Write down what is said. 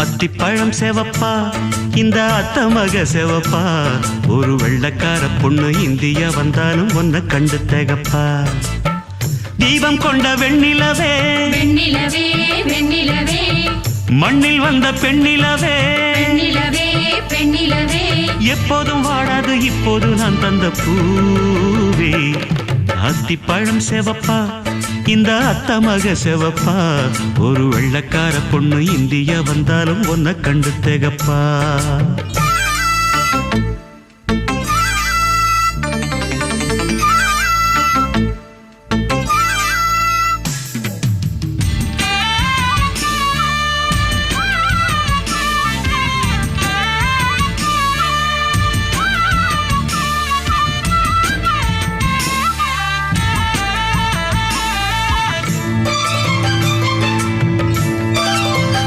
அத்திப்பழம் செவப்பா இந்த அத்தமக செவப்பா. ஒரு வெள்ளக்கார பொண்ணு இந்தியா வந்தாலும் ஒன்ன கண்டு திகப்பா. தீபம் கொண்ட வெண்ணிலவே வெண்ணிலவே வெண்ணிலவே. மண்ணில் வந்த பெண்ணிலவே. பெண்ணிலவே பெண்ணிலவே எப்போதும் வாடாது இப்போது நான் தந்த பூவே. அத்திப்பழம் செவப்பா இந்த அத்தமக செவப்பா? ஒரு வெள்ளக்கார பொண்ணு இந்தியா வந்தாலும் ஒன்ன கண்டு திகப்பா.